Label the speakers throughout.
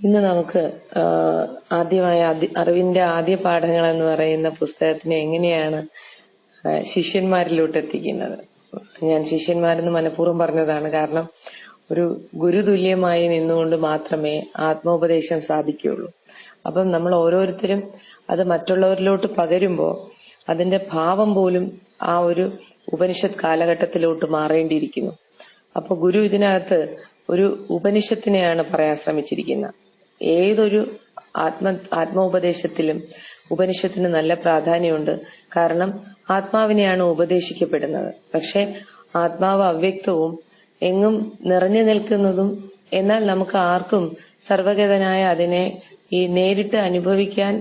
Speaker 1: ഇന്ന് നമുക്ക് ആദ്യമായ അറിവിന്റെ ആദ്യ പാഠങ്ങൾ എന്ന് പറയുന്ന പുസ്തകത്തിനെ എങ്ങനെയാണ് ശിഷ്യന്മാരിലോട്ട് എത്തിക്കുന്നത്? ഞാൻ ശിഷ്യന്മാരെന്ന് മനഃപൂർവം പറഞ്ഞതാണ്. കാരണം ഒരു ഗുരുതുല്യമായി നിന്നുകൊണ്ട് മാത്രമേ ആത്മോപദേശം സാധിക്കുകയുള്ളൂ. അപ്പം നമ്മൾ ഓരോരുത്തരും അത് മറ്റുള്ളവരിലോട്ട് പകരുമ്പോൾ അതിന്റെ ഭാവം പോലും ആ ഒരു ഉപനിഷത്ത് കാലഘട്ടത്തിലോട്ട് മാറേണ്ടിയിരിക്കുന്നു. അപ്പൊ ഗുരു ഇതിനകത്ത് ഒരു ഉപനിഷത്തിനെയാണ് പറയാൻ ശ്രമിച്ചിരിക്കുന്നത്. ഏതൊരു ആത്മ ആത്മോപദേശത്തിലും ഉപനിഷത്തിന് നല്ല പ്രാധാന്യമുണ്ട്. കാരണം ആത്മാവിനെയാണ് ഉപദേശിക്കപ്പെടുന്നത്. പക്ഷെ ആത്മാവ് അവ്യക്തവും എങ്ങും നിറഞ്ഞു നിൽക്കുന്നതും എന്നാൽ നമുക്ക് ആർക്കും സർവഗതനായ അതിനെ ഈ നേരിട്ട് അനുഭവിക്കാൻ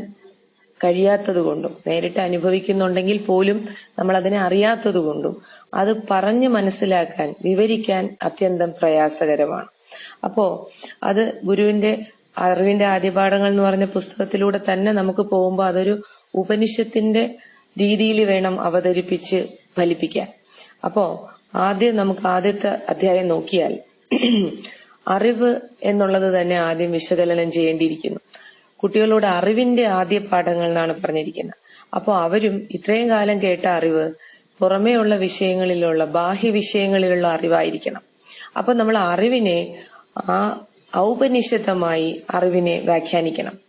Speaker 1: കഴിയാത്തതുകൊണ്ടും നേരിട്ട് അനുഭവിക്കുന്നുണ്ടെങ്കിൽ പോലും നമ്മൾ അതിനെ അറിയാത്തതുകൊണ്ടും അത് പറഞ്ഞു മനസ്സിലാക്കാൻ വിവരിക്കാൻ അത്യന്തം പ്രയാസകരമാണ്. അപ്പോ അത് ഗുരുവിന്റെ അറിവിന്റെ ആദ്യപാഠങ്ങൾ എന്ന് പറഞ്ഞ പുസ്തകത്തിലൂടെ തന്നെ നമുക്ക് പോകുമ്പോൾ അതൊരു ഉപനിഷത്തിന്റെ രീതിയിൽ വേണം അവതരിപ്പിച്ച് ഫലിപ്പിക്കാൻ. അപ്പോ ആദ്യം നമുക്ക് ആദ്യത്തെ അധ്യായം നോക്കിയാൽ അറിവ് എന്നുള്ളത് തന്നെ ആദ്യം വിശകലനം ചെയ്യേണ്ടിയിരിക്കുന്നു. കുട്ടികളോട് അറിവിന്റെ ആദ്യ പാഠങ്ങൾ എന്നാണ് പറഞ്ഞിരിക്കുന്നത്. അപ്പോൾ അവരും ഇത്രയും കാലം കേട്ട അറിവ് പുറമേയുള്ള വിഷയങ്ങളിലുള്ള ബാഹ്യ വിഷയങ്ങളിലുള്ള അറിവായിരിക്കണം. അപ്പൊ നമ്മൾ അറിവിനെ ആ ഔപനിഷത്തമായി അറിവിനെ വ്യാഖ്യാനിക്കണം.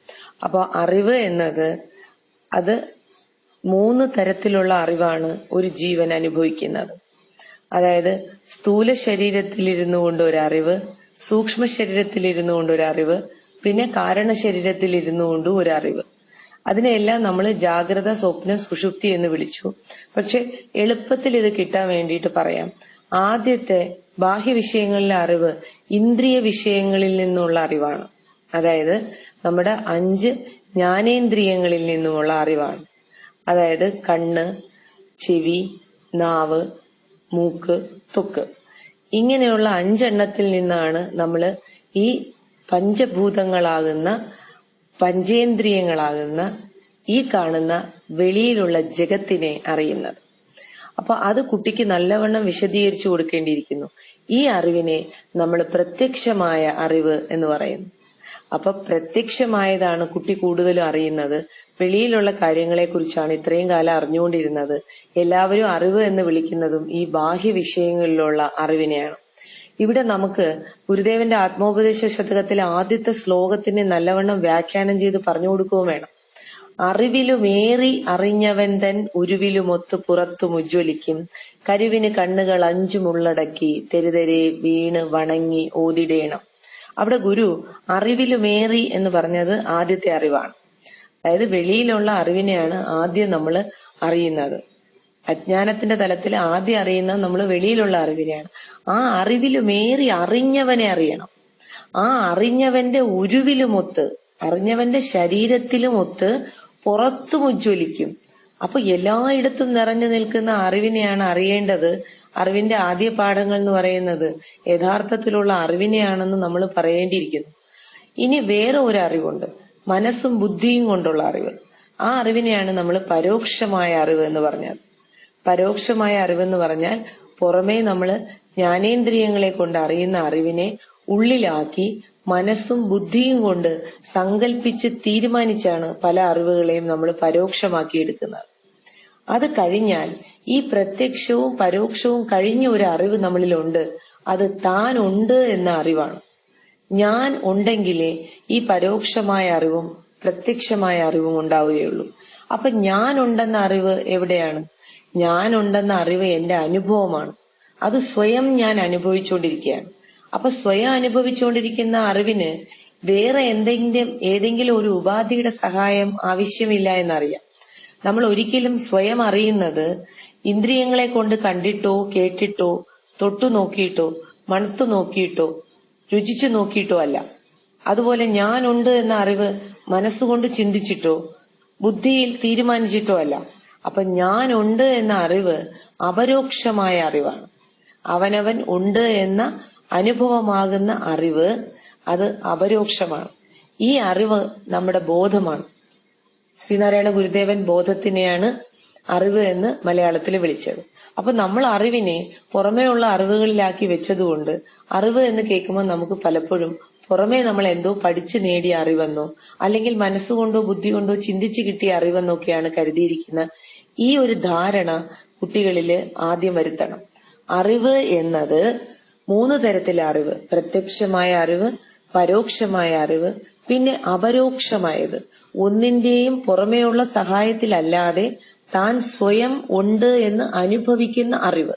Speaker 1: അപ്പോൾ അറിവ് എന്നത് അത് മൂന്ന് തരത്തിലുള്ള അറിവാണ് ഒരു ജീവൻ അനുഭവിക്കുന്നത്. അതായത് സ്ഥൂല ശരീരത്തിലിരുന്നു കൊണ്ട് ഒരു അറിവ് സൂക്ഷ്മ ശരീരത്തിലിരുന്നു കൊണ്ട് ഒരു അറിവ് പിന്നെ കാരണ ശരീരത്തിൽ ഇരുന്നു കൊണ്ട് ഒരു അറിവ് അതിനെല്ലാം നമ്മൾ ജാഗ്രത സ്വപ്നം സുഷുപ്തി എന്ന് വിളിച്ചു. പക്ഷെ എളുപ്പത്തിൽ ഇത് കിട്ടാൻ വേണ്ടിയിട്ട് പറയാം. ആദ്യത്തെ ബാഹ്യ വിഷയങ്ങളിലെ അറിവ് ഇന്ദ്രിയ വിഷയങ്ങളിൽ നിന്നുള്ള അറിവാണ്. അതായത് നമ്മുടെ അഞ്ച് ജ്ഞാനേന്ദ്രിയങ്ങളിൽ നിന്നുമുള്ള അറിവാണ്. അതായത് കണ്ണ് ചെവി നാവ് മൂക്ക് തൊക്ക് ഇങ്ങനെയുള്ള അഞ്ചെണ്ണത്തിൽ നിന്നാണ് നമ്മൾ ഈ പഞ്ചഭൂതങ്ങളാകുന്ന പഞ്ചേന്ദ്രിയങ്ങളാകുന്ന ഈ കാണുന്ന വെളിയിലുള്ള ജഗത്തിനെ അറിയുന്നത്. അപ്പൊ അത് കുട്ടിക്ക് നല്ലവണ്ണം വിശദീകരിച്ചു കൊടുക്കേണ്ടിയിരിക്കുന്നു. ഈ അറിവിനെ നമ്മൾ പ്രത്യക്ഷമായ അറിവ് എന്ന് പറയുന്നു. അപ്പൊ പ്രത്യക്ഷമായതാണ് കുട്ടി കൂടുതലും അറിയുന്നത്. വെളിയിലുള്ള കാര്യങ്ങളെക്കുറിച്ചാണ് ഇത്രയും കാലം അറിഞ്ഞുകൊണ്ടിരുന്നത്. എല്ലാവരും അറിവ് എന്ന് വിളിക്കുന്നതും ഈ ബാഹ്യ വിഷയങ്ങളിലുള്ള അറിവിനെയാണ്. ഇവിടെ നമുക്ക് ഗുരുദേവന്റെ ആത്മോപദേശ ശതകത്തിലെ ആദ്യത്തെ ശ്ലോകത്തിനെ നല്ലവണ്ണം വ്യാഖ്യാനം ചെയ്ത് പറഞ്ഞു കൊടുക്കുകയും വേണം. അറിവിലുമേറി അറിഞ്ഞവൻ തൻ ഉരുവിലുമൊത്ത് പുറത്തും ഉജ്ജ്വലിക്കും കരുവിന് കണ്ണുകൾ അഞ്ചും ഉള്ളടക്കി തെരുതെരെ വീണ് വണങ്ങി ഓതിടേണം. അവിടെ ഗുരു അറിവിലുമേറി എന്ന് പറഞ്ഞത് ആദ്യത്തെ അറിവാണ്. അതായത് വെളിയിലുള്ള അറിവിനെയാണ് ആദ്യം നമ്മൾ അറിയുന്നത്. അജ്ഞാനത്തിന്റെ തലത്തിൽ ആദ്യം അറിയുന്ന നമ്മൾ വെളിയിലുള്ള അറിവിനെയാണ്. ആ അറിവിലുമേറി അറിഞ്ഞവനെ അറിയണം. ആ അറിഞ്ഞവന്റെ ഉരുവിലുമൊത്ത് അറിഞ്ഞവന്റെ ശരീരത്തിലുമൊത്ത് പുറത്തും ഉജ്ജ്വലിക്കും. അപ്പൊ എല്ലായിടത്തും നിറഞ്ഞു നിൽക്കുന്ന അറിവിനെയാണ് അറിയേണ്ടത്. അറിവിന്റെ ആദ്യ പാഠങ്ങൾ എന്ന് പറയുന്നത് യഥാർത്ഥത്തിലുള്ള അറിവിനെയാണെന്ന് നമ്മൾ പറയേണ്ടിയിരിക്കുന്നു. ഇനി വേറെ ഒരു അറിവുണ്ട്. മനസ്സും ബുദ്ധിയും കൊണ്ടുള്ള അറിവ്. ആ അറിവിനെയാണ് നമ്മൾ പരോക്ഷമായ അറിവ് എന്ന് പറഞ്ഞത്. പരോക്ഷമായ അറിവെന്ന് പറഞ്ഞാൽ പുറമേ നമ്മൾ ജ്ഞാനേന്ദ്രിയങ്ങളെ കൊണ്ട് അറിയുന്ന അറിവിനെ ഉള്ളിലാക്കി മനസ്സും ബുദ്ധിയും കൊണ്ട് സങ്കല്പിച്ച് തീരുമാനിച്ചാണ് പല അറിവുകളെയും നമ്മൾ പരോക്ഷമാക്കി എടുക്കുന്നത്. അത് കഴിഞ്ഞാൽ ഈ പ്രത്യക്ഷവും പരോക്ഷവും കഴിഞ്ഞ ഒരു അറിവ് നമ്മളിലുണ്ട്. അത് താൻ ഉണ്ട് എന്ന അറിവാണ്. ഞാൻ ഉണ്ടെങ്കിലേ ഈ പരോക്ഷമായ അറിവും പ്രത്യക്ഷമായ അറിവും ഉണ്ടാവുകയുള്ളൂ. അപ്പൊ ഞാൻ ഉണ്ടെന്ന അറിവ് എവിടെയാണ്? ഞാൻ ഉണ്ടെന്ന അറിവ് എന്റെ അനുഭവമാണ്. അത് സ്വയം ഞാൻ അനുഭവിച്ചുകൊണ്ടിരിക്കുകയാണ് അപ്പൊ സ്വയം അനുഭവിച്ചുകൊണ്ടിരിക്കുന്ന അറിവിന് വേറെ എന്തെങ്കിലും ഏതെങ്കിലും ഒരു ഉപാധിയുടെ സഹായം ആവശ്യമില്ല എന്നറിയാം. നമ്മൾ ഒരിക്കലും സ്വയം അറിയുന്നത് ഇന്ദ്രിയങ്ങളെ കൊണ്ട് കണ്ടിട്ടോ കേട്ടിട്ടോ തൊട്ടു നോക്കിയിട്ടോ മണത്തു നോക്കിയിട്ടോ രുചിച്ചു നോക്കിയിട്ടോ അല്ല. അതുപോലെ ഞാനുണ്ട് എന്ന അറിവ് മനസ്സുകൊണ്ട് ചിന്തിച്ചിട്ടോ ബുദ്ധിയിൽ തീരുമാനിച്ചിട്ടോ അല്ല. അപ്പൊ ഉണ്ട് എന്ന അറിവ് അപരോക്ഷമായ അറിവാണ്. അവനവൻ ഉണ്ട് എന്ന അനുഭവമാകുന്ന അറിവ് അത് അപരോക്ഷമാണ്. ഈ അറിവ് നമ്മുടെ ബോധമാണ്. ശ്രീനാരായണ ഗുരുദേവൻ ബോധത്തിനെയാണ് അറിവ് എന്ന് മലയാളത്തിൽ വിളിച്ചത്. അപ്പൊ നമ്മൾ അറിവിനെ പുറമേയുള്ള അറിവുകളിലാക്കി വെച്ചതുകൊണ്ട് അറിവ് എന്ന് കേൾക്കുമ്പോൾ നമുക്ക് പലപ്പോഴും പുറമേ നമ്മൾ എന്തോ പഠിച്ചു നേടിയ അറിവെന്നോ അല്ലെങ്കിൽ മനസ്സുകൊണ്ടോ ബുദ്ധി കൊണ്ടോ ചിന്തിച്ചു കിട്ടിയ അറിവെന്നൊക്കെയാണ് കരുതിയിരിക്കുന്ന ഈ ഒരു ധാരണ കുട്ടികളിൽ ആദ്യം വരുത്തണം. അറിവ് എന്നത് മൂന്ന് തരത്തിലെ അറിവ്. പ്രത്യക്ഷമായ അറിവ് പരോക്ഷമായ അറിവ് പിന്നെ അപരോക്ഷമായത്. ഒന്നിന്റെയും പുറമേയുള്ള സഹായത്തിലല്ലാതെ താൻ സ്വയം ഉണ്ട് എന്ന് അനുഭവിക്കുന്ന അറിവ്.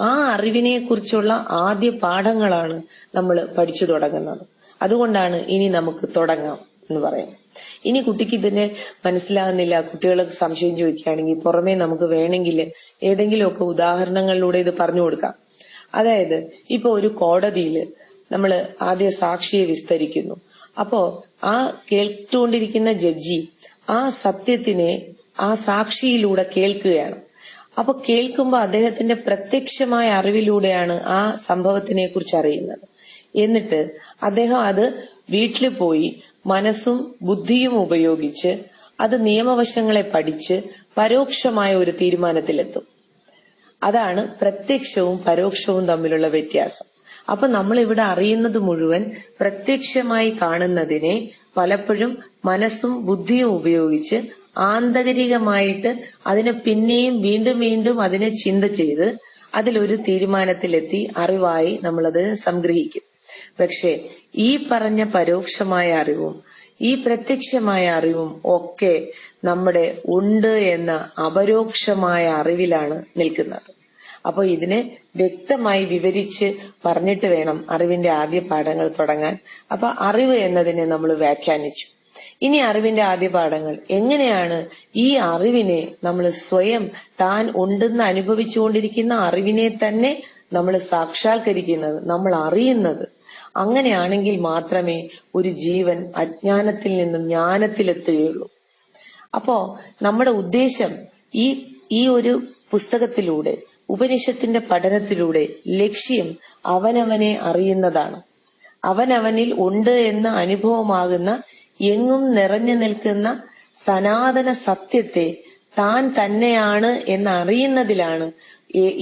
Speaker 1: ആ അറിവിനെ കുറിച്ചുള്ള ആദ്യ പാഠങ്ങളാണ് നമ്മൾ പഠിച്ചു തുടങ്ങുന്നത്. അതുകൊണ്ടാണ് ഇനി നമുക്ക് തുടങ്ങാം എന്ന് പറയുന്നത്. ഇനി കുട്ടിക്ക് ഇതിനെ മനസ്സിലാകുന്നില്ല കുട്ടികൾ സംശയം ചോദിക്കുകയാണെങ്കിൽ പുറമേ നമുക്ക് വേണമെങ്കിൽ ഏതെങ്കിലുമൊക്കെ ഉദാഹരണങ്ങളിലൂടെ ഇത് പറഞ്ഞു കൊടുക്കാം. അതായത് ഇപ്പൊ ഒരു കോടതിയിൽ നമ്മൾ ആദ്യ സാക്ഷിയെ വിസ്തരിക്കുന്നു. അപ്പോ ആ കേട്ടുകൊണ്ടിരിക്കുന്ന ജഡ്ജി ആ സത്യത്തിനെ ആ സാക്ഷിയിലൂടെ കേൾക്കുകയാണ്. അപ്പൊ കേൾക്കുമ്പോൾ അദ്ദേഹത്തിന്റെ പ്രത്യക്ഷമായ അറിവിലൂടെയാണ് ആ സംഭവത്തിനെ കുറിച്ച് അറിയുന്നത്. എന്നിട്ട് അദ്ദേഹം അത് വീട്ടിൽ പോയി മനസ്സും ബുദ്ധിയും ഉപയോഗിച്ച് അത് നിയമവശങ്ങളെ പഠിച്ച് പരോക്ഷമായ ഒരു തീരുമാനത്തിലെത്തും. അതാണ് പ്രത്യക്ഷവും പരോക്ഷവും തമ്മിലുള്ള വ്യത്യാസം. അപ്പൊ നമ്മൾ ഇവിടെ അറിയുന്നത് മുഴുവൻ പ്രത്യക്ഷമായി കാണുന്നതിനെ പലപ്പോഴും മനസ്സും ബുദ്ധിയും ഉപയോഗിച്ച് ആന്തരികമായിട്ട് അതിനെ പിന്നെയും വീണ്ടും വീണ്ടും അതിനെ ചിന്ത ചെയ്ത് അതിലൊരു തീരുമാനത്തിലെത്തി അറിവായി നമ്മളത് സംഗ്രഹിക്കും. പക്ഷെ ഈ പറഞ്ഞ പരോക്ഷമായ അറിവും ഈ പ്രത്യക്ഷമായ അറിവും ഒക്കെ നമ്മുടെ ഉണ്ട് എന്ന അപരോക്ഷമായ അറിവിലാണ് നിൽക്കുന്നത്. അപ്പൊ ഇതിനെ വ്യക്തമായി വിവരിച്ച് പറഞ്ഞിട്ട് വേണം അറിവിന്റെ ആദ്യ പാഠങ്ങൾ തുടങ്ങാൻ. അപ്പൊ അറിവ് എന്നതിനെ നമ്മൾ വ്യാഖ്യാനിച്ചു. ഇനി അറിവിന്റെ ആദ്യ പാഠങ്ങൾ. എങ്ങനെയാണ് ഈ അറിവിനെ നമ്മൾ സ്വയം താൻ ഉണ്ടെന്ന് അനുഭവിച്ചുകൊണ്ടിരിക്കുന്ന അറിവിനെ തന്നെ നമ്മൾ സാക്ഷാത്കരിക്കുന്നത് നമ്മൾ അറിയുന്നത്? അങ്ങനെയാണെങ്കിൽ മാത്രമേ ഒരു ജീവൻ അജ്ഞാനത്തിൽ നിന്നും ജ്ഞാനത്തിലെത്തുകയുള്ളൂ. അപ്പോ നമ്മുടെ ഉദ്ദേശം ഈ ഈ ഒരു പുസ്തകത്തിലൂടെ ഉപനിഷത്തിന്റെ പഠനത്തിലൂടെ ലക്ഷ്യം അവനവനെ അറിയുന്നതാണ്. അവനവനിൽ ഉണ്ട് എന്ന അനുഭവമാകുന്ന എങ്ങും നിറഞ്ഞു നിൽക്കുന്ന സനാതന സത്യത്തെ താൻ തന്നെയാണ് എന്നറിയുന്നതിലാണ്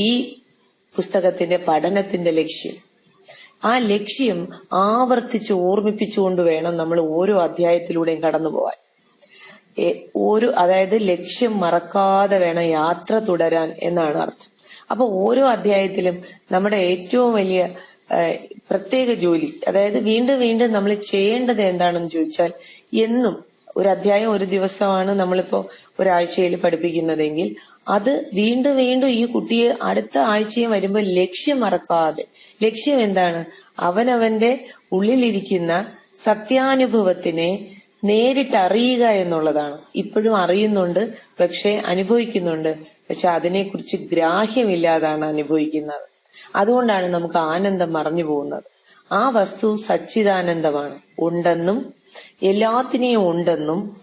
Speaker 1: ഈ പുസ്തകത്തിന്റെ പഠനത്തിന്റെ ലക്ഷ്യം. ആ ലക്ഷ്യം ആവർത്തിച്ച് ഓർമ്മിപ്പിച്ചുകൊണ്ട് വേണം നമ്മൾ ഓരോ അധ്യായത്തിലൂടെയും കടന്നു പോവാൻ. ഒരു അതായത് ലക്ഷ്യം മറക്കാതെ വേണം യാത്ര തുടരാൻ എന്നാണ് അർത്ഥം. അപ്പൊ ഓരോ അധ്യായത്തിലും നമ്മുടെ ഏറ്റവും വലിയ പ്രത്യേക ജോലി അതായത് വീണ്ടും വീണ്ടും നമ്മൾ ചെയ്യേണ്ടത് എന്താണെന്ന് ചോദിച്ചാൽ എന്നും ഒരു അധ്യായം ഒരു ദിവസമാണ് നമ്മളിപ്പോ ഒരാഴ്ചയിൽ പഠിപ്പിക്കുന്നതെങ്കിൽ അത് വീണ്ടും വീണ്ടും ഈ കുട്ടിയെ അടുത്ത ആഴ്ചയും വരുമ്പോൾ ലക്ഷ്യം മറക്കാതെ. ലക്ഷ്യം എന്താണ്? അവനവന്റെ ഉള്ളിലിരിക്കുന്ന സത്യാനുഭവത്തിനെ നേരിട്ട് അറിയുക എന്നുള്ളതാണ്. ഇപ്പോഴും അറിയുന്നുണ്ട് പക്ഷെ അനുഭവിക്കുന്നുണ്ട്. പക്ഷെ അതിനെക്കുറിച്ച് ഗ്രാഹ്യമില്ലാതാണ് അനുഭവിക്കുന്നത്. അതുകൊണ്ടാണ് നമുക്ക് ആനന്ദം മറഞ്ഞു പോകുന്നത്. ആ വസ്തു സച്ചിദാനന്ദമാണ്. ഉണ്ടെന്നും എല്ലാത്തിനെയും ഉണ്ടെന്നും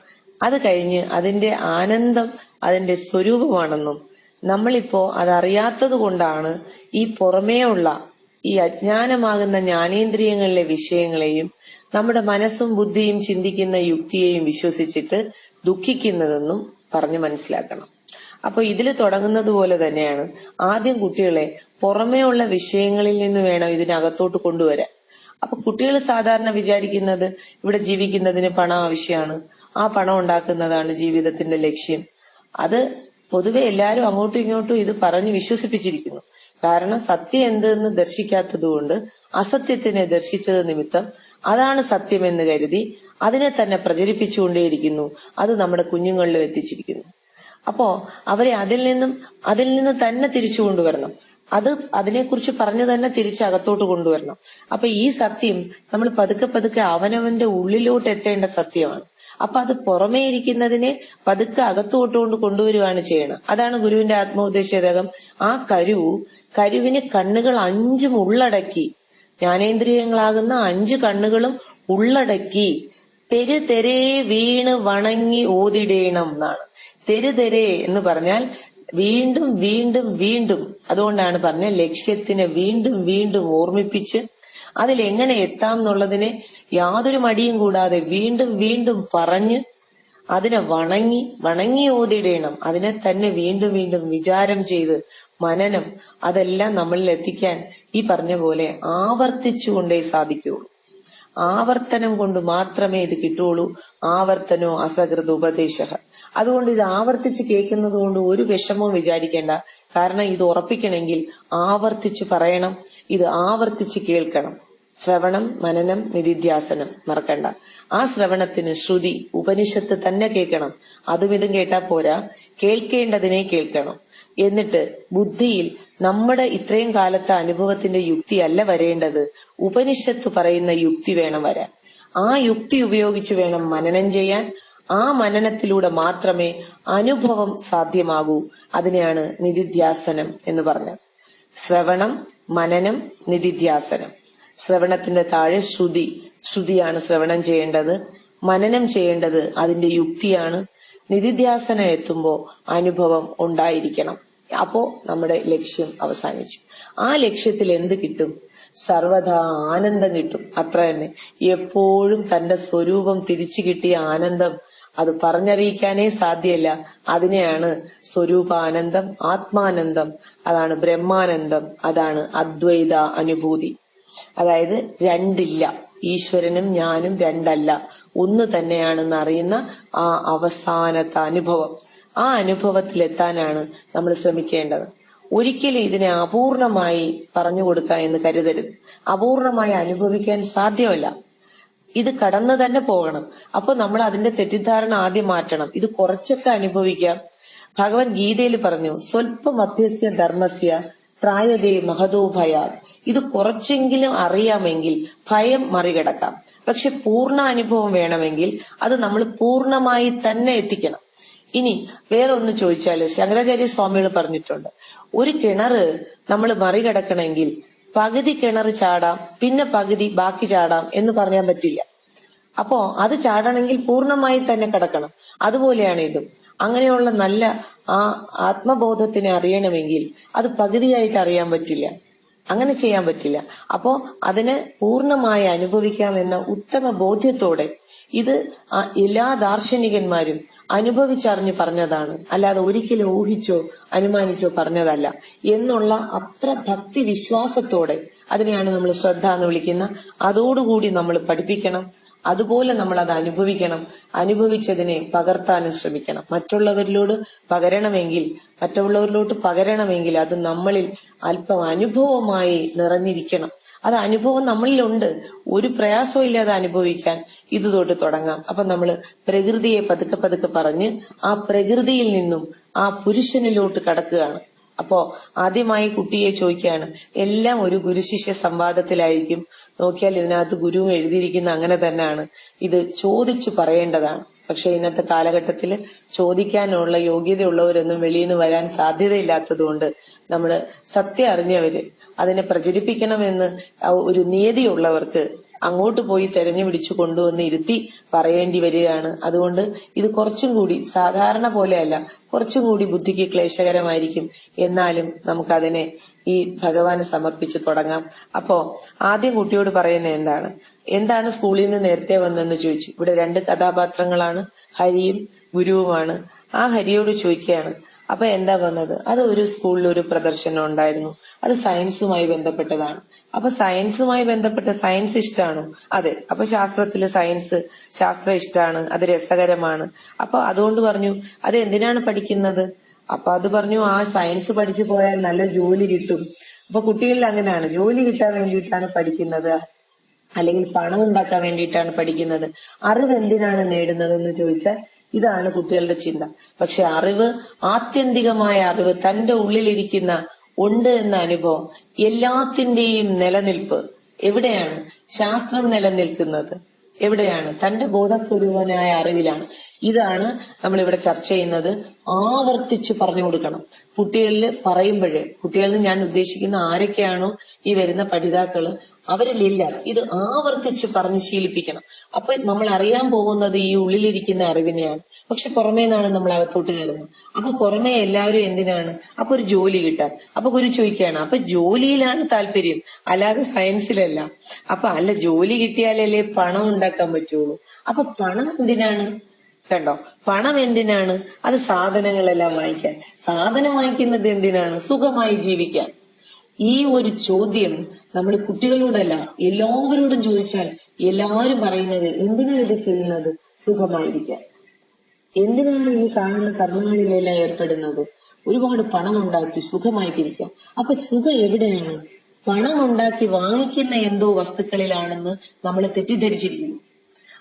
Speaker 1: അത് കഴിഞ്ഞ് അതിന്റെ ആനന്ദം അതിന്റെ സ്വരൂപമാണെന്നും നമ്മളിപ്പോ അതറിയാത്തത് കൊണ്ടാണ് ഈ പുറമേയുള്ള ഈ അജ്ഞാനമാകുന്ന ജ്ഞാനേന്ദ്രിയങ്ങളിലെ വിഷയങ്ങളെയും നമ്മുടെ മനസ്സും ബുദ്ധിയും ചിന്തിക്കുന്ന യുക്തിയെയും വിശ്വസിച്ചിട്ട് ദുഃഖിക്കുന്നതെന്നും പറഞ്ഞു മനസ്സിലാക്കണം. അപ്പൊ ഇതിൽ തുടങ്ങുന്നത് പോലെ തന്നെയാണ് ആദ്യം കുട്ടികളെ പുറമേയുള്ള വിഷയങ്ങളിൽ നിന്ന് വേണം ഇതിനകത്തോട്ട് കൊണ്ടുവരാൻ. അപ്പൊ കുട്ടികൾ സാധാരണ വിചാരിക്കുന്നത് ഇവിടെ ജീവിക്കുന്നതിന് പണം ആവശ്യമാണ്. ആ പണം ഉണ്ടാക്കുന്നതാണ് ജീവിതത്തിന്റെ ലക്ഷ്യം. അത് പൊതുവെ എല്ലാവരും അങ്ങോട്ടും ഇങ്ങോട്ടും ഇത് പറഞ്ഞ് വിശ്വസിപ്പിച്ചിരിക്കുന്നു. കാരണം സത്യം എന്തെന്ന് ദർശിക്കാത്തതുകൊണ്ട് അസത്യത്തിനെ ദർശിച്ചത് നിമിത്തം അതാണ് സത്യമെന്ന് കരുതി അതിനെ തന്നെ പ്രചരിപ്പിച്ചുകൊണ്ടേയിരിക്കുന്നു. അത് നമ്മുടെ കുഞ്ഞുങ്ങളിലും എത്തിച്ചിരിക്കുന്നു. അപ്പോ അവരെ അതിൽ നിന്നും അതിൽ നിന്ന് തന്നെ തിരിച്ചു കൊണ്ടുവരണം. അത് അതിനെക്കുറിച്ച് പറഞ്ഞു തന്നെ തിരിച്ചകത്തോട്ട് കൊണ്ടുവരണം. അപ്പൊ ഈ സത്യം നമ്മൾ പതുക്കെ പതുക്കെ അവനവന്റെ ഉള്ളിലോട്ട് എത്തേണ്ട സത്യമാണ്. അപ്പൊ അത് പുറമേ ഇരിക്കുന്നതിനെ പതുക്കെ അകത്തോട്ടുകൊണ്ട് കൊണ്ടുവരുവാണ് ചെയ്യണം അതാണ് ഗുരുവിന്റെ ആത്മോദ്ദേശകം ആ കരു കരുവിന് കണ്ണുകൾ അഞ്ചും ഉള്ളടക്കി ജ്ഞാനേന്ദ്രിയങ്ങളാകുന്ന അഞ്ച് കണ്ണുകളും ഉള്ളടക്കി തെരു തെരേ വീണ് വണങ്ങി ഓതിടേണം എന്നാണ്. തെരു തെരേ എന്ന് പറഞ്ഞാൽ വീണ്ടും വീണ്ടും വീണ്ടും അതുകൊണ്ടാണ് പറഞ്ഞ ലക്ഷ്യത്തിനെ വീണ്ടും വീണ്ടും ഓർമ്മിപ്പിച്ച് അതിൽ എങ്ങനെ എത്താം എന്നുള്ളതിനെ യാതൊരു മടിയും കൂടാതെ വീണ്ടും വീണ്ടും പറഞ്ഞ് അതിനെ വണങ്ങി വണങ്ങി ഓതിടേണം അതിനെ തന്നെ വീണ്ടും വീണ്ടും വിചാരം ചെയ്ത് മനനം അതെല്ലാം നമ്മളിൽ എത്തിക്കാൻ ഈ പറഞ്ഞ പോലെ ആവർത്തിച്ചുകൊണ്ടേ സാധിക്കുകയുള്ളൂ. ആവർത്തനം കൊണ്ട് മാത്രമേ ഇത് കിട്ടുള്ളൂ ആവർത്തനോ അസകൃത ഉപദേശ. അതുകൊണ്ട് ഇത് ആവർത്തിച്ച് കേൾക്കുന്നത് കൊണ്ട് ഒരു വിഷമവും വിചാരിക്കേണ്ട. കാരണം ഇത് ഉറപ്പിക്കണമെങ്കിൽ ആവർത്തിച്ച് പറയണം. ഇത് ആവർത്തിച്ച് കേൾക്കണം. ശ്രവണം മനനം നിധിധ്യാസനം. മറക്കണ്ട. ആ ശ്രവണത്തിന് ശ്രുതി ഉപനിഷത്ത് തന്നെ കേൾക്കണം. അതും ഇതും കേട്ടാ പോരാ. കേൾക്കേണ്ടതിനെ കേൾക്കണം. എന്നിട്ട് ബുദ്ധിയിൽ നമ്മുടെ ഇത്രയും കാലത്തെ അനുഭവത്തിന്റെ യുക്തി അല്ല വരേണ്ടത്. ഉപനിഷത്ത് പറയുന്ന യുക്തി വേണം വരാൻ. ആ യുക്തി ഉപയോഗിച്ച് വേണം മനനം ചെയ്യാൻ. ആ മനനത്തിലൂടെ മാത്രമേ അനുഭവം സാധ്യമാകൂ. അതിനെയാണ് നിധിധ്യാസനം എന്ന് പറഞ്ഞത്. ശ്രവണം മനനം നിധിധ്യാസനം. ശ്രവണത്തിന്റെ താഴെ ശ്രുതി ശ്രുതിയാണ് ശ്രവണം ചെയ്യേണ്ടത്. മനനം ചെയ്യേണ്ടത് അതിന്റെ യുക്തിയാണ്. നിധിധ്യാസന എത്തുമ്പോ അനുഭവം ഉണ്ടായിരിക്കണം. അപ്പോ നമ്മുടെ ലക്ഷ്യം അവസാനിച്ചു. ആ ലക്ഷ്യത്തിൽ എന്ത് കിട്ടും? സർവദാ ആനന്ദം കിട്ടും. അത്ര തന്നെ. എപ്പോഴും തന്റെ സ്വരൂപം തിരിച്ചു കിട്ടിയ ആനന്ദം അത് പറഞ്ഞറിയിക്കാനേ സാധ്യല്ല. അതിനെയാണ് സ്വരൂപാനന്ദം ആത്മാനന്ദം അതാണ് ബ്രഹ്മാനന്ദം അതാണ് അദ്വൈത അനുഭൂതി. അതായത് രണ്ടില്ല. ഈശ്വരനും ഞാനും രണ്ടല്ല. ഒന്ന് തന്നെയാണെന്ന് അറിയുന്ന ആ അവസാനത്തെ അനുഭവം. ആ അനുഭവത്തിലെത്താനാണ് നമ്മൾ ശ്രമിക്കേണ്ടത്. ഒരിക്കലും ഇതിനെ അപൂർണമായി പറഞ്ഞു കൊടുക്കാം എന്ന് കരുതരുത്. അപൂർണമായി അനുഭവിക്കാൻ സാധ്യമല്ല. ഇത് കടന്നു തന്നെ പോകണം. അപ്പൊ നമ്മൾ അതിന്റെ തെറ്റിദ്ധാരണ ആദ്യം മാറ്റണം. ഇത് കുറച്ചൊക്കെ അനുഭവിക്കാം. ഭഗവത്ഗീതയിൽ പറഞ്ഞു സ്വല്പം അഭ്യസ്യ ധർമ്മസ്യ പ്രായതേ മഹതോ ഭയാ ഇത് കുറച്ചെങ്കിലും അറിയാമെങ്കിൽ ഭയം മറികടക്കാം. പക്ഷെ പൂർണ അനുഭവം വേണമെങ്കിൽ അത് നമ്മൾ പൂർണമായി തന്നെ എത്തിക്കണം. ഇനി വേറെ ഒന്ന് ചോദിച്ചാൽ ശങ്കരാചാര്യ സ്വാമികൾ പറഞ്ഞിട്ടുണ്ട്. ഒരു കിണറ് നമ്മൾ മറികടക്കണമെങ്കിൽ പകുതി കിണർ ചാടാം പിന്നെ പകുതി ബാക്കി ചാടാം എന്ന് പറയാൻ പറ്റില്ല. അപ്പോ അത് ചാടണമെങ്കിൽ പൂർണമായി തന്നെ കിടക്കണം. അതുപോലെയാണ് ഇതും. അങ്ങനെയുള്ള നല്ല ആ ആത്മബോധത്തിനെ അറിയണമെങ്കിൽ അത് പകുതിയായിട്ട് അറിയാൻ പറ്റില്ല. അങ്ങനെ ചെയ്യാൻ പറ്റില്ല. അപ്പോ അതിനെ പൂർണമായി അനുഭവിക്കാമെന്ന ഉത്തമ ബോധ്യത്തോടെ ഇത് എല്ലാ ദാർശനികന്മാരും അനുഭവിച്ചറിഞ്ഞു പറഞ്ഞതാണ്. അല്ലാതെ ഒരിക്കലും ഊഹിച്ചോ അനുമാനിച്ചോ പറഞ്ഞതല്ല. എന്നുള്ള അത്ര ഭക്തി വിശ്വാസത്തോടെ അതിനെയാണ് നമ്മൾ ശ്രദ്ധ എന്ന് വിളിക്കുന്ന. അതോടുകൂടി നമ്മൾ പഠിപ്പിക്കണം. അതുപോലെ നമ്മൾ അത് അനുഭവിക്കണം. അനുഭവിച്ചതിനെ പകർത്താനും ശ്രമിക്കണം. മറ്റുള്ളവരിലോട് പകരണമെങ്കിൽ മറ്റുള്ളവരിലോട്ട് പകരണമെങ്കിൽ അത് നമ്മളിൽ അല്പം അനുഭവമായി നിറഞ്ഞിരിക്കണം. അത് അനുഭവം നമ്മളിലുണ്ട്. ഒരു പ്രയാസവും ഇല്ലാതെ അനുഭവിക്കാൻ ഇത് തൊട്ട് തുടങ്ങാം. അപ്പൊ നമ്മൾ പ്രകൃതിയെ പതുക്കെ പതുക്കെ പറഞ്ഞ് ആ പ്രകൃതിയിൽ നിന്നും ആ പുരുഷനിലോട്ട് കടക്കുകയാണ്. അപ്പോ ആദ്യമായി കുട്ടിയെ ചോദിക്കുകയാണ് എല്ലാം ഒരു ഗുരുശിഷ്യ സംവാദത്തിലായിരിക്കും. നോക്കിയാൽ ഇതിനകത്ത് ഗുരു എഴുതിയിരിക്കുന്ന അങ്ങനെ തന്നെയാണ്. ഇത് ചോദിച്ചു പറയേണ്ടതാണ്. പക്ഷെ ഇന്നത്തെ കാലഘട്ടത്തിൽ ചോദിക്കാനുള്ള യോഗ്യതയുള്ളവരൊന്നും വെളിയിൽ നിന്ന് വരാൻ സാധ്യതയില്ലാത്തതുകൊണ്ട് നമ്മൾ സത്യം അറിഞ്ഞവര് അതിനെ പ്രചരിപ്പിക്കണമെന്ന് ഒരു നിയതിയുള്ളവർക്ക് അങ്ങോട്ട് പോയി തെരഞ്ഞു പിടിച്ചു കൊണ്ടുവന്ന് ഇരുത്തി പറയേണ്ടി വരികയാണ്. അതുകൊണ്ട് ഇത് കുറച്ചും കൂടി സാധാരണ പോലെയല്ല കുറച്ചും കൂടി ബുദ്ധിക്ക് ക്ലേശകരമായിരിക്കും. എന്നാലും നമുക്കതിനെ ഈ ഭഗവാന് സമർപ്പിച്ച് തുടങ്ങാം. അപ്പോ ആദ്യം കുട്ടിയോട് പറയുന്നത് എന്താണ്? എന്താണ് സ്കൂളിൽ നിന്ന് നേരത്തെ വന്നെന്ന് ചോദിച്ചു. ഇവിടെ രണ്ട് കഥാപാത്രങ്ങളാണ് ഹരിയും ഗുരുവുമാണ്. ആ ഹരിയോട് ചോദിക്കുകയാണ് അപ്പൊ എന്താ വന്നത്? അത് ഒരു സ്കൂളിൽ ഒരു പ്രദർശനം ഉണ്ടായിരുന്നു. അത് സയൻസുമായി ബന്ധപ്പെട്ടതാണ്. അപ്പൊ സയൻസുമായി ബന്ധപ്പെട്ട സയൻസ് ഇഷ്ടമാണോ അതെ. അപ്പൊ ശാസ്ത്രത്തിൽ സയൻസ് ശാസ്ത്രം ഇഷ്ടമാണ് അത് രസകരമാണ്. അപ്പൊ അതുകൊണ്ട് പറഞ്ഞു അത് എന്തിനാണ് പഠിക്കുന്നത്? അപ്പൊ അത് പറഞ്ഞു ആ സയൻസ് പഠിച്ചു പോയാൽ നല്ല ജോലി കിട്ടും. അപ്പൊ കുട്ടികളിൽ അങ്ങനെയാണ്. ജോലി കിട്ടാൻ വേണ്ടിയിട്ടാണ് പഠിക്കുന്നത്. അല്ലെങ്കിൽ പണം ഉണ്ടാക്കാൻ വേണ്ടിയിട്ടാണ് പഠിക്കുന്നത്. അറിവ് എന്തിനാണ് നേടുന്നതെന്ന് ചോദിച്ചാൽ ഇതാണ് കുട്ടികളുടെ ചിന്ത. പക്ഷെ അറിവ് ആത്യന്തികമായ അറിവ് തന്റെ ഉള്ളിലിരിക്കുന്ന ഉണ്ട് എന്ന അനുഭവം എല്ലാത്തിന്റെയും നിലനിൽപ്പ് എവിടെയാണ്? ശാസ്ത്രം നിലനിൽക്കുന്നത് എവിടെയാണ്? തന്റെ ബോധസ്വരൂപനായ അറിവിലാണ്. ഇതാണ് നമ്മൾ ഇവിടെ ചർച്ച ചെയ്യുന്നത് ആവർത്തിച്ച് പറഞ്ഞു കൊടുക്കണം. കുട്ടികളിൽ പറയുമ്പോഴേ കുട്ടികളിൽ ഞാൻ ഉദ്ദേശിക്കുന്ന ആരൊക്കെയാണോ ഈ വരുന്ന പഠിതാക്കൾ അവരിലില്ല. ഇത് ആവർത്തിച്ച് പറഞ്ഞ് ശീലിപ്പിക്കണം. അപ്പൊ നമ്മൾ അറിയാൻ പോകുന്നത് ഈ ഉള്ളിലിരിക്കുന്ന അറിവിനെയാണ്. പക്ഷെ പുറമേ നിന്നാണ് നമ്മൾ അകത്തോട്ട് കയറുന്നത്. അപ്പൊ പുറമേ എല്ലാവരും എന്തിനാണ്? അപ്പൊ ഒരു ജോലി കിട്ടാൻ. അപ്പൊ ഗുരു ചോദിക്കുകയാണ് അപ്പൊ ജോലിയിലാണ് താല്പര്യം. അല്ലാതെ സയൻസിലല്ല. അപ്പൊ അല്ല ജോലി കിട്ടിയാലല്ലേ പണം ഉണ്ടാക്കാൻ പറ്റുള്ളൂ. അപ്പൊ പണം എന്തിനാണ്? കണ്ടോ? പണം എന്തിനാണ്? അത് സാധനങ്ങളെല്ലാം വാങ്ങിക്കാൻ. സാധനം വാങ്ങിക്കുന്നത് എന്തിനാണ്? സുഖമായി ജീവിക്കാൻ. ഈ ഒരു ചോദ്യം നമ്മൾ കുട്ടികളോടല്ല എല്ലാവരോടും ചോദിച്ചാൽ എല്ലാവരും പറയുന്നത് എന്തിനാണ് ഇത് ചെയ്യുന്നത്? സുഖമായിരിക്കാൻ. എന്തിനാണ് ഈ കാണുന്ന കർമ്മങ്ങളിലെല്ലാം ഏർപ്പെടുന്നത്? ഒരുപാട് പണം ഉണ്ടാക്കി സുഖമായിട്ടിരിക്കാം. അപ്പൊ സുഖം എവിടെയാണ്? പണം ഉണ്ടാക്കി വാങ്ങിക്കുന്ന എന്തോ വസ്തുക്കളിലാണെന്ന് നമ്മൾ തെറ്റിദ്ധരിച്ചിരിക്കുന്നു.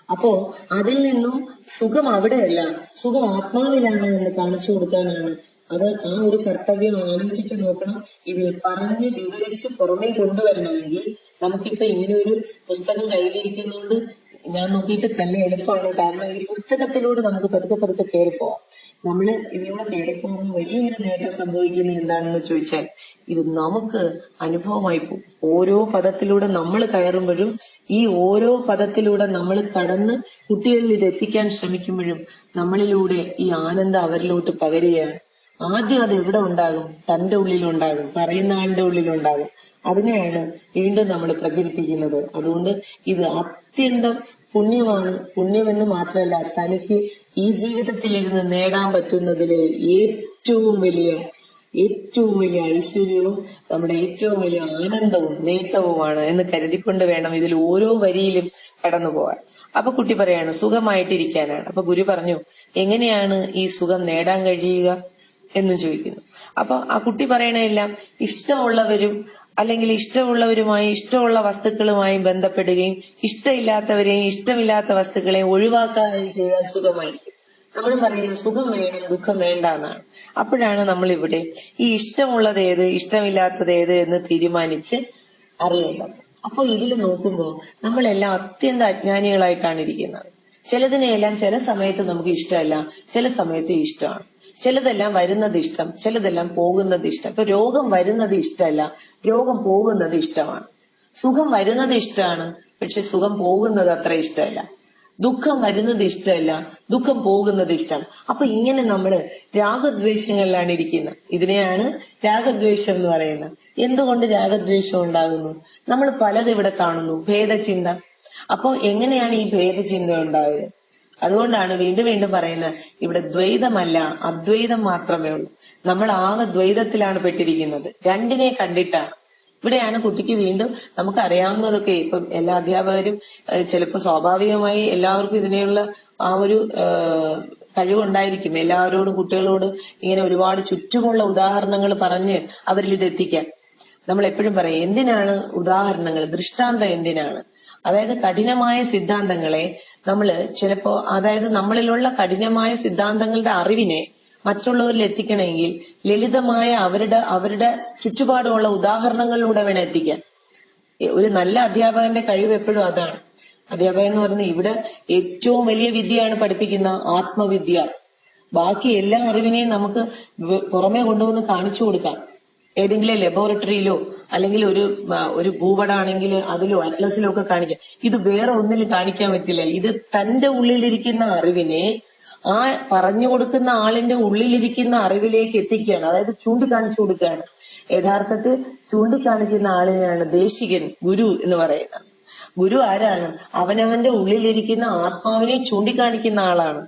Speaker 1: അപ്പോ അതിൽ നിന്നും സുഖം അവിടെയല്ല. സുഖം ആത്മാവിലാണ് എന്ന് കാണിച്ചു കൊടുക്കാനാണ്. അത് ആ ഒരു കർത്തവ്യം ആലോചിച്ച് നോക്കണം. ഇതിൽ പറഞ്ഞ് വിവരിച്ച് പുറമേ കൊണ്ടുവരണമെങ്കിൽ നമുക്കിപ്പോ ഇങ്ങനെ ഒരു പുസ്തകം കയ്യിലിരിക്കുന്നതുകൊണ്ട് ഞാൻ നോക്കിയിട്ട് നല്ല എളുപ്പമാണ്. കാരണം ഈ പുസ്തകത്തിലൂടെ നമുക്ക് പതുക്കെ പതുക്കെ കയറി പോവാം. നമ്മൾ ഇതിലൂടെ പോകുമ്പോൾ വലിയൊരു നേട്ടം സംഭവിക്കുന്നത് എന്താണെന്ന് ചോദിച്ചാൽ ഇത് നമുക്ക് അനുഭവമായി പോകും. ഓരോ പദത്തിലൂടെ നമ്മൾ കയറുമ്പോഴും ഈ ഓരോ പദത്തിലൂടെ നമ്മൾ കടന്ന് കുട്ടികളിൽ ഇത് എത്തിക്കാൻ ശ്രമിക്കുമ്പോഴും നമ്മളിലൂടെ ഈ ആനന്ദം അവരിലോട്ട് പകരുകയാണ്. ആദ്യം അത് എവിടെ ഉണ്ടാകും? തന്റെ ഉള്ളിലുണ്ടാകും പറയുന്ന ആളുടെ ഉള്ളിലുണ്ടാകും അതിനെയാണ് വീണ്ടും നമ്മൾ പ്രചരിപ്പിക്കുന്നത്. അതുകൊണ്ട് ഇത് അത്യന്തം പുണ്യമാണ്. പുണ്യമെന്ന് മാത്രമല്ല തനിക്ക് ഈ ജീവിതത്തിൽ ഇരുന്ന് നേടാൻ പറ്റുന്നതിൽ ഏറ്റവും വലിയ ഏറ്റവും വലിയ ഐശ്വര്യവും നമ്മുടെ ഏറ്റവും വലിയ ആനന്ദവും നേട്ടവുമാണ് എന്ന് കരുതിക്കൊണ്ട് വേണം ഇതിൽ ഓരോ വരിയിലും കടന്നു പോകാൻ അപ്പൊ കുട്ടി പറയാണ് സുഖമായിട്ടിരിക്കാനാണ്. അപ്പൊ ഗുരു പറഞ്ഞു എങ്ങനെയാണ് ഈ സുഖം നേടാൻ കഴിയുക? എന്നും ചോദിക്കുന്നു. അപ്പൊ ആ കുട്ടി പറയണെല്ലാം ഇഷ്ടമുള്ളവരും അല്ലെങ്കിൽ ഇഷ്ടമുള്ളവരുമായി ഇഷ്ടമുള്ള വസ്തുക്കളുമായി ബന്ധപ്പെടുകയും ഇഷ്ടമില്ലാത്തവരെയും ഇഷ്ടമില്ലാത്ത വസ്തുക്കളെയും ഒഴിവാക്കുകയും ചെയ്താൽ സുഖമായിരിക്കും. നമ്മൾ പറയുന്നത് സുഖം വേണം ദുഃഖം വേണ്ട എന്നാണ്. അപ്പോഴാണ് നമ്മൾ ഇവിടെ ഈ ഇഷ്ടമുള്ളത് ഏത് ഇഷ്ടമില്ലാത്തത് ഏത് എന്ന് തീരുമാനിച്ച് അറിയേണ്ടത്. അപ്പൊ ഇതിൽ നോക്കുമ്പോൾ നമ്മളെല്ലാം അത്യന്തം അജ്ഞാനികളായിട്ടാണ് ഇരിക്കുന്നത്. ചിലതിനെയെല്ലാം ചില സമയത്ത് നമുക്ക് ഇഷ്ടമല്ല ചില സമയത്ത് ഇഷ്ടമാണ്. ചിലതെല്ലാം വരുന്നത് ഇഷ്ടം ചിലതെല്ലാം പോകുന്നത് ഇഷ്ടം. ഇപ്പൊ രോഗം വരുന്നത് ഇഷ്ടമല്ല രോഗം പോകുന്നത് ഇഷ്ടമാണ്. സുഖം വരുന്നത് ഇഷ്ടമാണ്. പക്ഷെ സുഖം പോകുന്നത് അത്ര ഇഷ്ടമല്ല. ദുഃഖം വരുന്നത് ഇഷ്ടമല്ല. ദുഃഖം പോകുന്നത് ഇഷ്ടം അപ്പൊ ഇങ്ങനെ നമ്മൾ രാഗദ്വേഷങ്ങളിലാണ് ഇരിക്കുന്നത്. ഇതിനെയാണ് രാഗദ്വേഷം എന്ന് പറയുന്നത്. എന്തുകൊണ്ട് രാഗദ്വേഷം ഉണ്ടാകുന്നു? നമ്മൾ പലത് ഇവിടെ കാണുന്നു. ഭേദചിന്ത. അപ്പൊ എങ്ങനെയാണ് ഈ ഭേദചിന്ത ഉണ്ടായത്? അതുകൊണ്ടാണ് വീണ്ടും വീണ്ടും പറയുന്നത് ഇവിടെ ദ്വൈതമല്ല അദ്വൈതം മാത്രമേ ഉള്ളൂ. നമ്മൾ ആകെ ദ്വൈതത്തിലാണ് പെട്ടിരിക്കുന്നത്. രണ്ടിനെ കണ്ടിട്ടാണ്. ഇവിടെയാണ് കുട്ടിക്ക് വീണ്ടും നമുക്ക് അറിയാവുന്നതൊക്കെ ഇപ്പം എല്ലാ അധ്യാപകരും ചിലപ്പോൾ സ്വാഭാവികമായി എല്ലാവർക്കും ഇതിനെയുള്ള ആ ഒരു കഴിവുണ്ടായിരിക്കും. എല്ലാവരോടും കുട്ടികളോട് ഇങ്ങനെ ഒരുപാട് ചുറ്റുമുള്ള ഉദാഹരണങ്ങൾ പറഞ്ഞ് അവരിൽ ഇത് എത്തിക്കാൻ. നമ്മൾ എപ്പോഴും പറയും എന്തിനാണ് ഉദാഹരണങ്ങൾ ദൃഷ്ടാന്തം എന്തിനാണ്? അതായത് കഠിനമായ സിദ്ധാന്തങ്ങളെ നമ്മൾ ചിലപ്പോ അതായത് നമ്മളിലുള്ള കഠിനമായ സിദ്ധാന്തങ്ങളുടെ അറിവിനെ മറ്റുള്ളവരിൽ എത്തിക്കണമെങ്കിൽ ലളിതമായ അവരുടെ അവരുടെ ചുറ്റുപാടുമുള്ള ഉദാഹരണങ്ങളിലൂടെ വേണം എത്തിക്കാൻ. ഒരു നല്ല അധ്യാപകന്റെ കഴിവ് എപ്പോഴും അതാണ്. അധ്യാപകൻ എന്ന് പറയുന്നത് ഇവിടെ ഏറ്റവും വലിയ വിദ്യയാണ് പഠിപ്പിക്കുന്ന ആത്മവിദ്യ. ബാക്കി എല്ലാ അറിവിനെയും നമുക്ക് പുറമെ കൊണ്ടുവന്ന് കാണിച്ചു കൊടുക്കാം. ഏതെങ്കിലും ലബോറട്ടറിയിലോ അല്ലെങ്കിൽ ഒരു ഒരു ഭൂപടാണെങ്കിൽ അതിലോ അറ്റ്ലസിലോ ഒക്കെ കാണിക്കാം. ഇത് വേറെ ഒന്നിലും കാണിക്കാൻ പറ്റില്ല. ഇത് തന്റെ ഉള്ളിലിരിക്കുന്ന അറിവിനെ ആ പറഞ്ഞു കൊടുക്കുന്ന ആളിന്റെ ഉള്ളിലിരിക്കുന്ന അറിവിലേക്ക് എത്തിക്കുകയാണ്. അതായത് ചൂണ്ടിക്കാണിച്ചു കൊടുക്കുകയാണ്. യഥാർത്ഥത്തിൽ ചൂണ്ടിക്കാണിക്കുന്ന ആളിനെയാണ് ദേശികൻ ഗുരു എന്ന് പറയുന്നത്. ഗുരു ആരാണ്? അവനവന്റെ ഉള്ളിലിരിക്കുന്ന ആത്മാവിനെ ചൂണ്ടിക്കാണിക്കുന്ന ആളാണ്.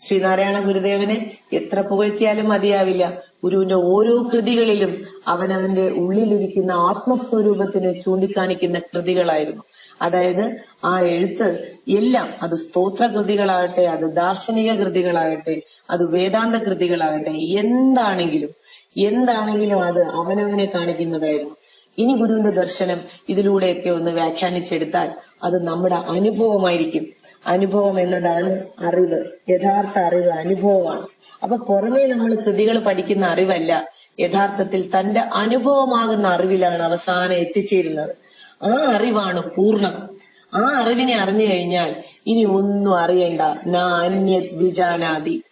Speaker 1: ശ്രീനാരായണ ഗുരുദേവനെ എത്ര പുകഴ്ത്തിയാലും മതിയാവില്ല. ഗുരുവിന്റെ ഓരോ കൃതികളിലും അവനവന്റെ ഉള്ളിലിരിക്കുന്ന ആത്മസ്വരൂപത്തിനെ ചൂണ്ടിക്കാണിക്കുന്ന കൃതികളായിരുന്നു. അതായത് ആ എഴുത്ത് എല്ലാം അത് സ്തോത്ര കൃതികളാകട്ടെ അത് ദാർശനിക കൃതികളാകട്ടെ അത് വേദാന്ത കൃതികളാകട്ടെ എന്താണെങ്കിലും എന്താണെങ്കിലും അത് അവനവനെ കാണിക്കുന്നതായിരുന്നു. ഇനി ഗുരുവിന്റെ ദർശനം ഇതിലൂടെയൊക്കെ ഒന്ന് വ്യാഖ്യാനിച്ചെടുത്താൽ അത് നമ്മുടെ അനുഭവമായിരിക്കും. അനുഭവം എന്നതാണ് അറിവ്. യഥാർത്ഥ അറിവ് അനുഭവമാണ്. അപ്പൊ പുറമേ നമ്മൾ കൃതികൾ പഠിക്കുന്ന അറിവല്ല. യഥാർത്ഥത്തിൽ തന്റെ അനുഭവമാകുന്ന അറിവിലാണ് അവസാനം എത്തിച്ചേരുന്നത്. ആ അറിവാണ് പൂർണം ആ അറിവിനെ അറിഞ്ഞു കഴിഞ്ഞാൽ ഇനി ഒന്നും അറിയണ്ട. നാ അന്യത് വിജാനാദി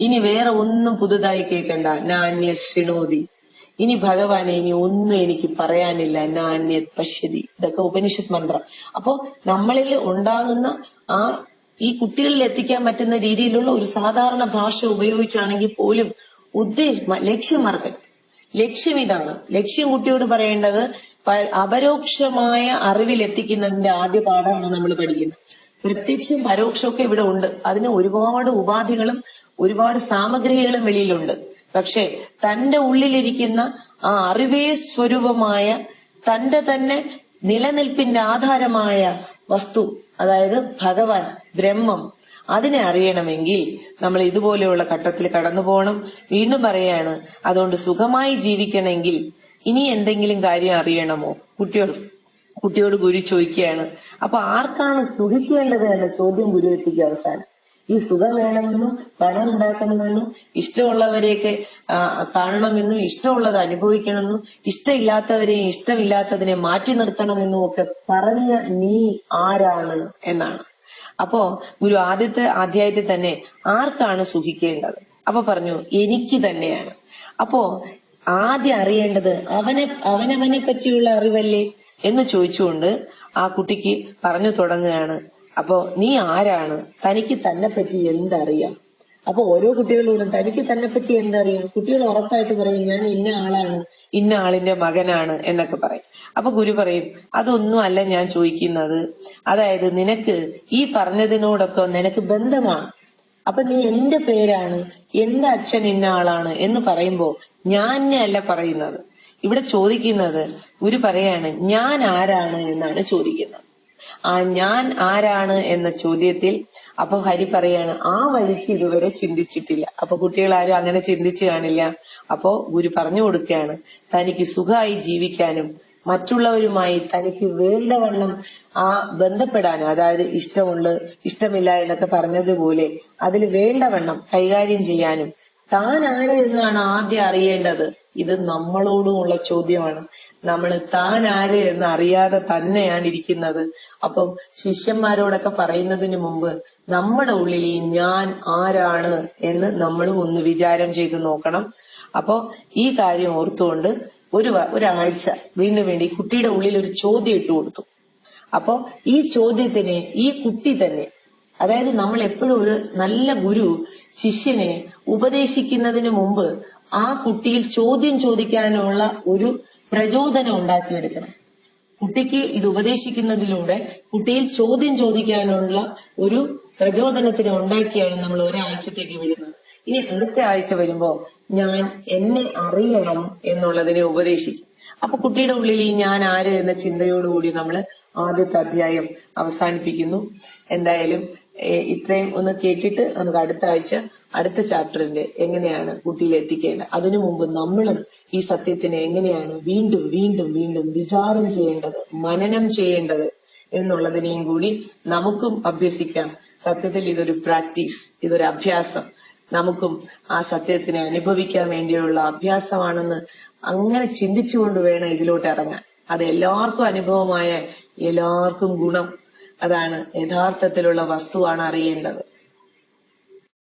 Speaker 1: ഇനി വേറെ ഒന്നും പുതുതായി കേൾക്കണ്ട. നാ അന്യ ശൃണോതി ഇനി ഭഗവാനെ ഇനി ഒന്നും എനിക്ക് പറയാനില്ല. നാന്യ പശ്യതി ഇതൊക്കെ ഉപനിഷത് മന്ത്രം. അപ്പോ നമ്മളിൽ ഉണ്ടാകുന്ന ആ ഈ കുട്ടികളിൽ എത്തിക്കാൻ പറ്റുന്ന രീതിയിലുള്ള ഒരു സാധാരണ ഭാഷ ഉപയോഗിച്ചാണെങ്കിൽ പോലും ഉദ്ദേശ ലക്ഷ്യം മറക്കരുത് ലക്ഷ്യം ഇതാണ്. ലക്ഷ്യം കുട്ടിയോട് പറയേണ്ടത് അപരോക്ഷമായ അറിവിൽ എത്തിക്കുന്നതിന്റെ ആദ്യ പാഠമാണ് നമ്മൾ പഠിക്കുന്നത്. പ്രത്യക്ഷം പരോക്ഷമൊക്കെ ഇവിടെ ഉണ്ട്. അതിന് ഒരുപാട് ഉപാധികളും ഒരുപാട് സാമഗ്രികളും വെളിയിലുണ്ട്. പക്ഷെ തന്റെ ഉള്ളിലിരിക്കുന്ന ആ അറിവേ സ്വരൂപമായ തന്റെ തന്നെ നിലനിൽപ്പിന്റെ ആധാരമായ വസ്തു അതായത് ഭഗവാൻ ബ്രഹ്മം അതിനെ അറിയണമെങ്കിൽ നമ്മൾ ഇതുപോലെയുള്ള ഘട്ടത്തിൽ കടന്നു പോകണം. വീണ്ടും പറയാണ് അതുകൊണ്ട് സുഖമായി ജീവിക്കണമെങ്കിൽ ഇനി എന്തെങ്കിലും കാര്യം അറിയണമോ? കുട്ടിയോട് കുട്ടിയോട് ഗുരു ചോദിക്കുകയാണ്. അപ്പൊ ആർക്കാണ് സുഖിക്കേണ്ടത് എന്ന ചോദ്യം ഗുരു അവസാനം. ഈ സുഖം വേണമെന്നും പണം ഉണ്ടാക്കണമെന്നും ഇഷ്ടമുള്ളവരെയൊക്കെ കാണണമെന്നും ഇഷ്ടമുള്ളത് അനുഭവിക്കണമെന്നും ഇഷ്ടമില്ലാത്തവരെയും ഇഷ്ടമില്ലാത്തതിനെ മാറ്റി നിർത്തണമെന്നും ഒക്കെ പറഞ്ഞ നീ ആരാണ് എന്നാണ്. അപ്പോ ഗുരു ആദ്യത്തെ അധ്യായത്തിൽ തന്നെ ആർക്കാണ് സുഖിക്കേണ്ടത്? അപ്പൊ പറഞ്ഞു എനിക്ക് തന്നെയാണ്. അപ്പോ ആദ്യം അറിയേണ്ടത് അവനെ അവനവനെ പറ്റിയുള്ള അറിവല്ലേ? എന്ന് ചോദിച്ചുകൊണ്ട് ആ കുട്ടിക്ക് പറഞ്ഞു തുടങ്ങുകയാണ്. അപ്പോ നീ ആരാണ്? തനിക്ക് തന്നെ പറ്റി എന്തറിയാം? അപ്പൊ ഓരോ കുട്ടികളോടും തനിക്ക് തന്നെ പറ്റി എന്തറിയാം? കുട്ടികൾ ഉറപ്പായിട്ട് പറയും ഞാൻ ഇന്ന ആളാണ് ഇന്ന ആളിന്റെ മകനാണ് എന്നൊക്കെ പറയും. അപ്പൊ ഗുരു പറയും അതൊന്നും അല്ല ഞാൻ ചോദിക്കുന്നത്. അതായത് നിനക്ക് ഈ പറഞ്ഞതിനോടൊക്കെ നിനക്ക് ബന്ധമാണ് അപ്പൊ നീ എന്റെ പേരാണ് എന്റെ അച്ഛൻ ഇന്ന ആളാണ് എന്ന് പറയുമ്പോ ഞാൻ അല്ല പറയുന്നത്. ഇവിടെ ചോദിക്കുന്നത് ഗുരു പറയാണ് ഞാൻ ആരാണ് എന്നാണ് ചോദിക്കുന്നത്. ആ ഞാൻ ആരാണ് എന്ന ചോദ്യത്തിൽ അപ്പൊ ഹരി പറയാണ് ആ വഴിക്ക് ഇതുവരെ ചിന്തിച്ചിട്ടില്ല. അപ്പൊ കുട്ടികൾ ആരും അങ്ങനെ ചിന്തിച്ചു കാണില്ല. അപ്പോ ഗുരു പറഞ്ഞു കൊടുക്കുകയാണ് തനിക്ക് സുഖമായി ജീവിക്കാനും മറ്റുള്ളവരുമായി തനിക്ക് വേണ്ടവണ്ണം ആ ബന്ധപ്പെടാനും അതായത് ഇഷ്ടമുള്ള ഇഷ്ടമില്ല എന്നൊക്കെ പറഞ്ഞതുപോലെ അതിൽ വേണ്ടവണ്ണം കൈകാര്യം ചെയ്യാനും താൻ ആര് എന്നാണ് ആദ്യം അറിയേണ്ടത്. ഇത് നമ്മളോടുമുള്ള ചോദ്യമാണ്. നമ്മൾ താൻ ആര് എന്ന് അറിയാതെ തന്നെയാണ് ഇരിക്കുന്നത്. അപ്പം ശിഷ്യന്മാരോടൊക്കെ പറയുന്നതിന് മുമ്പ് നമ്മുടെ ഉള്ളിൽ ഈ ഞാൻ ആരാണ് എന്ന് നമ്മളും ഒന്ന് വിചാരം ചെയ്ത് നോക്കണം. അപ്പോ ഈ കാര്യം ഓർത്തുകൊണ്ട് ഒരു ഒരാഴ്ച വീണ്ടും വേണ്ടി കുട്ടിയുടെ ഉള്ളിൽ ഒരു ചോദ്യം ഇട്ടു കൊടുത്തു. അപ്പോ ഈ ചോദ്യത്തിന് ഈ കുട്ടി തന്നെ അതായത് നമ്മൾ എപ്പോഴും ഒരു നല്ല ഗുരു ശിഷ്യനെ ഉപദേശിക്കുന്നതിന് മുമ്പ് ആ കുട്ടിയിൽ ചോദ്യം ചോദിക്കാനുള്ള ഒരു പ്രചോദനം ഉണ്ടാക്കിയെടുക്കണം. കുട്ടിക്ക് ഇത് ഉപദേശിക്കുന്നതിലൂടെ കുട്ടിയിൽ ചോദ്യം ചോദിക്കാനുള്ള ഒരു പ്രചോദനത്തിന് ഉണ്ടാക്കിയാണ് നമ്മൾ ഒരാഴ്ചത്തേക്ക് വിടുന്നത്. ഇനി അടുത്ത ആഴ്ച വരുമ്പോ ഞാൻ എന്നെ അറിയണം എന്നുള്ളതിനെ ഉപദേശിക്കും. അപ്പൊ കുട്ടിയുടെ ഉള്ളിൽ ഈ ഞാൻ ആര് എന്ന ചിന്തയോടുകൂടി നമ്മൾ ആദ്യത്തെ അധ്യായം അവസാനിപ്പിക്കുന്നു. എന്തായാലും ഇത്രയും ഒന്ന് കേട്ടിട്ട് നമുക്ക് അടുത്ത ആഴ്ച അടുത്ത ചാപ്റ്ററിന്റെ എങ്ങനെയാണ് കുട്ടിയിൽ എത്തിക്കേണ്ടത്? അതിനു മുമ്പ് നമ്മളും ഈ സത്യത്തിനെ എങ്ങനെയാണ് വീണ്ടും വീണ്ടും വീണ്ടും വിചാരം ചെയ്യേണ്ടത് മനനം ചെയ്യേണ്ടത് എന്നുള്ളതിനെയും കൂടി നമുക്കും അഭ്യസിക്കാം. സത്യത്തിൽ ഇതൊരു പ്രാക്ടീസ് ഇതൊരു അഭ്യാസം. നമുക്കും ആ സത്യത്തിനെ അനുഭവിക്കാൻ വേണ്ടിയുള്ള അഭ്യാസമാണെന്ന് അങ്ങനെ ചിന്തിച്ചുകൊണ്ട് വേണം ഇതിലോട്ട് ഇറങ്ങാൻ. അത് എല്ലാവർക്കും അനുഭവമായ എല്ലാവർക്കും ഗുണം അതാണ് യഥാർത്ഥത്തിലുള്ള വസ്തുവാണ് അറിയേണ്ടത്.